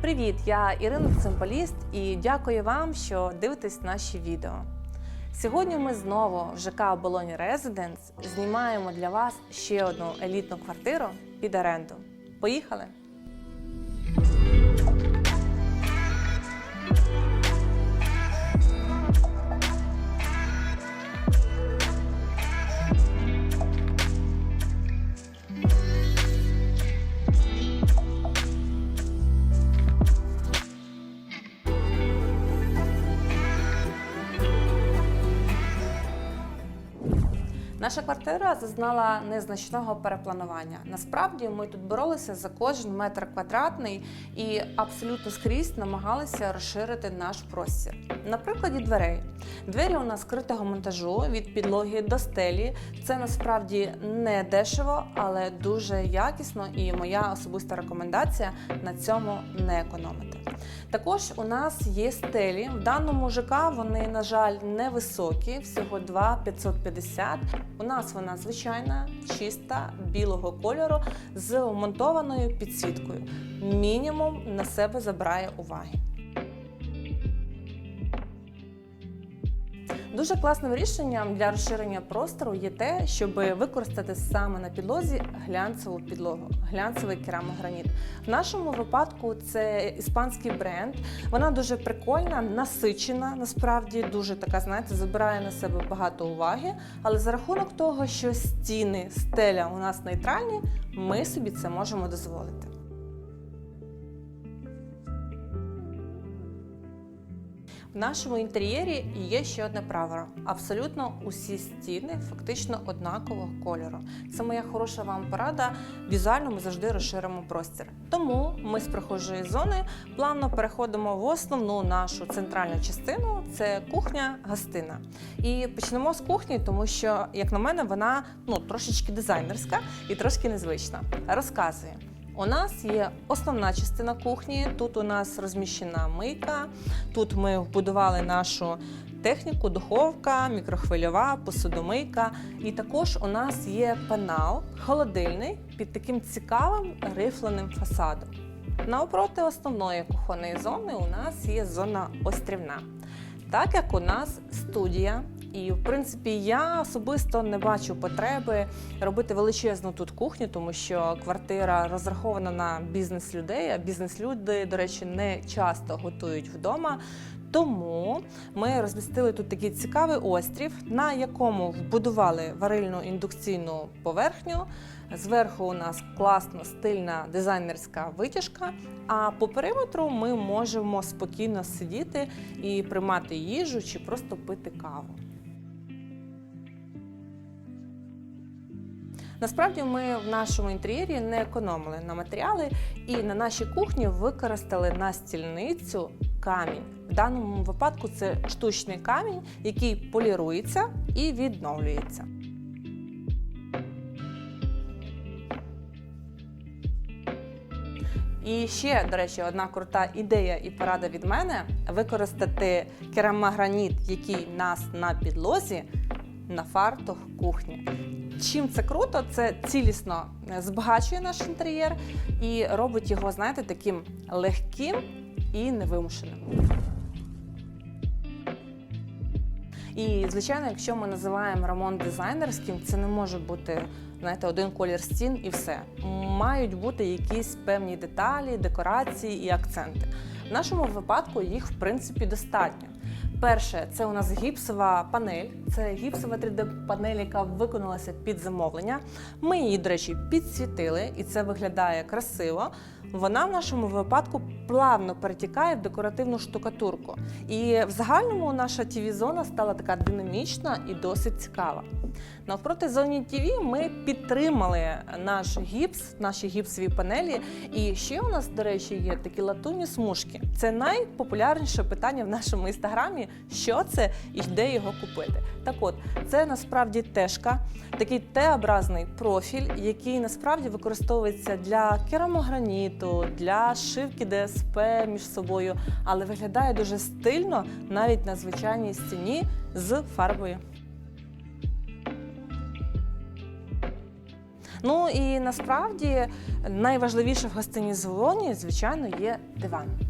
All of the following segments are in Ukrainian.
Привіт, я Ірина Цимбаліст і дякую вам, що дивитесь наші відео. Сьогодні ми знову в ЖК Оболоні Резиденс знімаємо для вас ще одну елітну квартиру під оренду. Поїхали! Наша квартира зазнала незначного перепланування. Насправді ми тут боролися за кожен метр квадратний і абсолютно скрізь намагалися розширити наш простір. На прикладі дверей. Двері у нас критого монтажу від підлоги до стелі. Це насправді не дешево, але дуже якісно. І моя особиста рекомендація на цьому не економити. Також у нас є стелі. В даному ЖК вони, на жаль, невисокі, всього 2,550. У нас вона звичайна, чиста, білого кольору з вмонтованою підсвіткою. Мінімум на себе забирає уваги. Дуже класним рішенням для розширення простору є те, щоб використати саме на підлозі глянцеву підлогу, глянцевий керамограніт. В нашому випадку це іспанський бренд. Вона дуже прикольна, насичена, насправді дуже така, знаєте, забирає на себе багато уваги. Але за рахунок того, що стіни, стеля у нас нейтральні, ми собі це можемо дозволити. В нашому інтер'єрі є ще одне правило. Абсолютно усі стіни фактично однакового кольору. Це моя хороша вам порада. Візуально ми завжди розширимо простір. Тому ми з прихожої зони плавно переходимо в основну нашу центральну частину це кухня-гостина. І почнемо з кухні, тому що, як на мене, вона ну трошечки дизайнерська і трошки незвична. Розказую. У нас є основна частина кухні. Тут у нас розміщена мийка. Тут ми вбудували нашу техніку, духовка, мікрохвильова, посудомийка. І також у нас є пенал холодильний під таким цікавим рифленим фасадом. Навпроти основної кухонної зони у нас є зона острівна. Так як у нас студія, і в принципі я особисто не бачу потреби робити величезну тут кухню, тому що квартира розрахована на бізнес людей. А бізнес-люди, до речі, не часто готують вдома. Тому ми розмістили тут такий цікавий острів, на якому вбудували варильну індукційну поверхню. Зверху у нас класна стильна дизайнерська витяжка. А по периметру ми можемо спокійно сидіти і приймати їжу чи просто пити каву. Насправді ми в нашому інтер'єрі не економили на матеріали і на нашій кухні використали на стільницю камінь. В даному випадку це штучний камінь, який полірується і відновлюється. І ще, до речі, одна крута ідея і порада від мене використати керамограніт, який нас на підлозі, на фартух кухні. Чим це круто, це цілісно збагачує наш інтер'єр і робить його, знаєте, таким легким і невимушеним. І, звичайно, якщо ми називаємо ремонт дизайнерським, це не може бути знаєте, один колір стін і все. Мають бути якісь певні деталі, декорації і акценти. В нашому випадку їх в принципі достатньо. Перше, це у нас гіпсова панель. Це гіпсова 3D-панель, яка виконалася під замовлення. Ми її, до речі, підсвітили, і це виглядає красиво. Вона в нашому випадку плавно перетікає в декоративну штукатурку. І в загальному наша tv зона стала така динамічна і досить цікава. Навпроти зоні ТВ ми підтримали наш гіпс, наші гіпсові панелі. І ще у нас, до речі, є такі латунні смужки. Це найпопулярніше питання в нашому інстаграмі, що це і де його купити. Так от, це насправді тежка, такий Т-образний профіль, який насправді використовується для керамограніту, для шивки ДСП між собою, але виглядає дуже стильно навіть на звичайній стіні з фарбою. Ну і насправді найважливіше в гостині зоні, звичайно, є диван.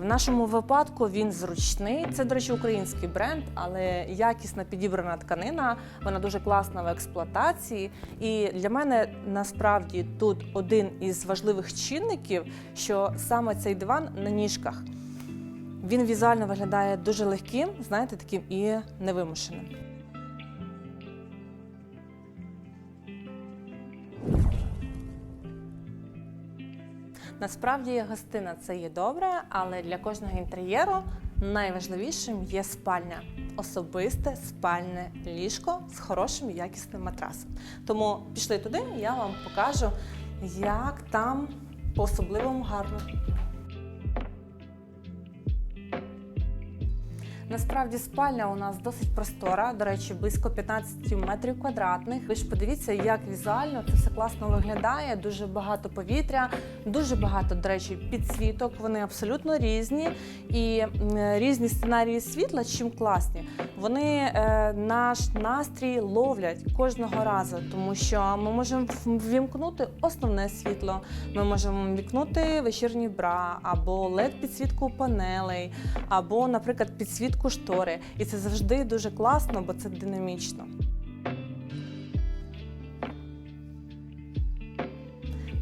В нашому випадку він зручний. Це, до речі, український бренд, але якісна підібрана тканина. Вона дуже класна в експлуатації. І для мене насправді тут один із важливих чинників, що саме цей диван на ніжках. Він візуально виглядає дуже легким, знаєте, таким і невимушеним. Насправді гостина це є добре, але для кожного інтер'єру найважливішим є спальня. Особисте спальне ліжко з хорошим якісним матрасом. Тому пішли туди, я вам покажу, як там по-особливому гарно. Насправді спальня у нас досить простора, до речі, близько 15 метрів квадратних. Ви ж подивіться, як візуально це все класно виглядає. Дуже багато повітря, дуже багато, до речі, підсвіток. Вони абсолютно різні і різні сценарії світла. Чим класні, вони е, наш настрій ловлять кожного разу, тому що ми можемо ввімкнути основне світло, ми можемо вмікнути вечірній бра або led підсвітку панелей, або, наприклад, підсвітку штори. І це завжди дуже класно, бо це динамічно.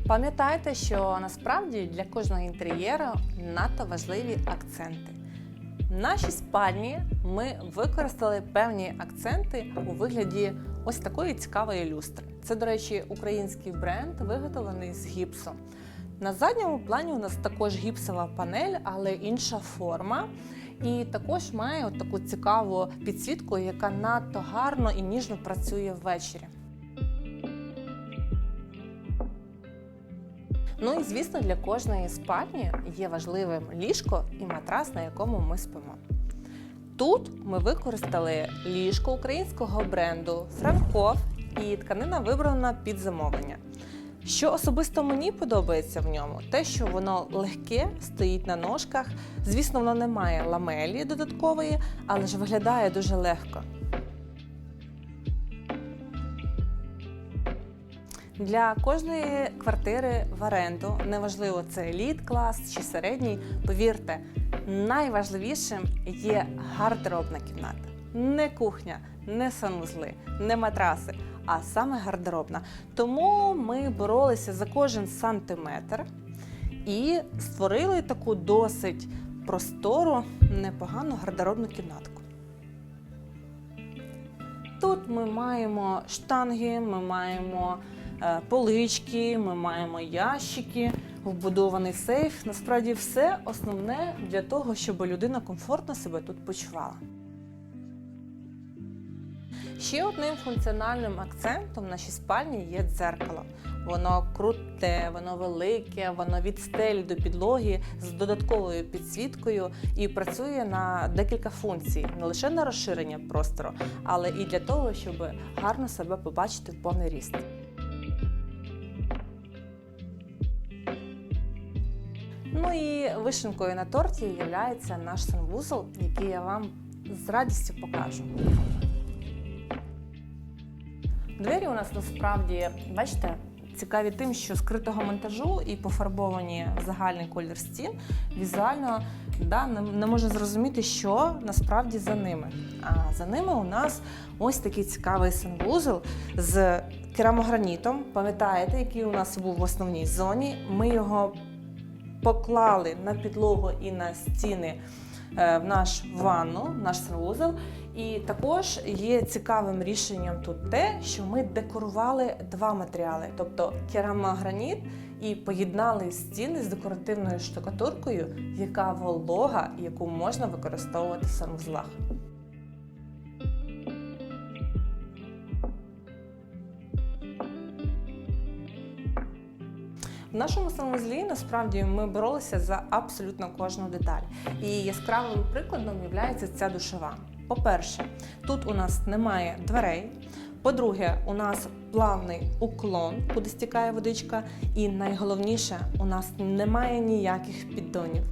Пам'ятайте, що насправді для кожного інтер'єру надто важливі акценти. В нашій спальні ми використали певні акценти у вигляді ось такої цікавої люстри. Це, до речі, український бренд, виготовлений з гіпсу. На задньому плані у нас також гіпсова панель, але інша форма. І також має от таку цікаву підсвітку, яка надто гарно і ніжно працює ввечері. Ну і звісно, для кожної спальні є важливим ліжко і матрас, на якому ми спимо. Тут ми використали ліжко українського бренду Франков, і тканина вибрана під замовлення. Що особисто мені подобається в ньому, те, що воно легке, стоїть на ножках. Звісно, воно не має ламелі додаткової, але ж виглядає дуже легко. Для кожної квартири в оренду, неважливо це еліт клас чи середній, повірте, найважливішим є гардеробна кімната. Не кухня, не санузли, не матраси, а саме гардеробна. Тому ми боролися за кожен сантиметр і створили таку досить простору, непогану гардеробну кімнатку. Тут ми маємо штанги, ми маємо е, полички, ми маємо ящики, вбудований сейф. Насправді, все основне для того, щоб людина комфортно себе тут почувала. Ще одним функціональним акцентом в нашій спальні є дзеркало. Воно круте, воно велике, воно від стелі до підлоги з додатковою підсвіткою і працює на декілька функцій, не лише на розширення простору, але і для того, щоб гарно себе побачити в повний ріст. Ну і вишенкою на торті є наш санвузол, який я вам з радістю покажу. Двері у нас насправді, бачите, цікаві тим, що скритого монтажу і пофарбовані в загальний колір стін візуально да, не, не можна зрозуміти, що насправді за ними. А за ними у нас ось такий цікавий санвузол з керамогранітом. Пам'ятаєте, який у нас був в основній зоні? Ми його поклали на підлогу і на стіни е, в наш ванну, наш санвузол. І також є цікавим рішенням тут те, що ми декорували два матеріали, тобто керамограніт, і поєднали стіни з декоративною штукатуркою, яка волога, яку можна використовувати в санвузлах. В нашому санвузлі насправді ми боролися за абсолютно кожну деталь. І яскравим прикладом є ця душова. По-перше, тут у нас немає дверей. По-друге, у нас плавний уклон, куди стікає водичка. І найголовніше, у нас немає ніяких піддонів.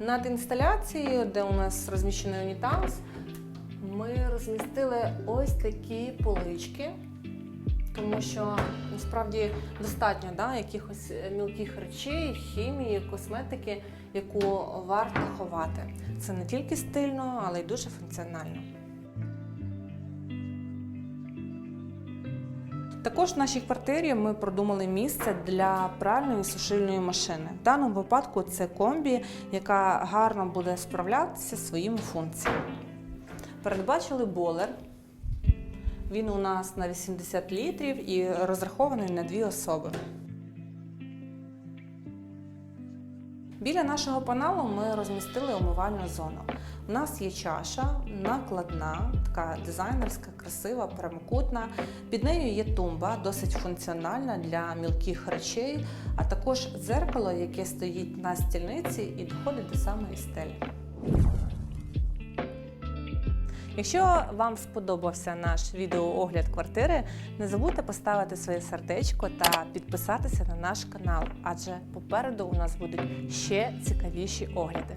Над інсталяцією, де у нас розміщений унітаз, ми розмістили ось такі полички, тому що насправді достатньо да, якихось е, мілких речей, хімії, косметики, яку варто ховати. Це не тільки стильно, але й дуже функціонально. Також в нашій квартирі ми продумали місце для пральної сушильної машини. В даному випадку це комбі, яка гарно буде справлятися своїми функціями. Передбачили болер. Він у нас на 80 літрів і розрахований на дві особи. Біля нашого паналу ми розмістили умивальну зону. У нас є чаша накладна, така дизайнерська, красива, прямокутна. Під нею є тумба, досить функціональна для мілких речей, а також дзеркало, яке стоїть на стільниці і доходить до самої стелі. Якщо вам сподобався наш відеоогляд квартири, не забудьте поставити своє сердечко та підписатися на наш канал, адже попереду у нас будуть ще цікавіші огляди.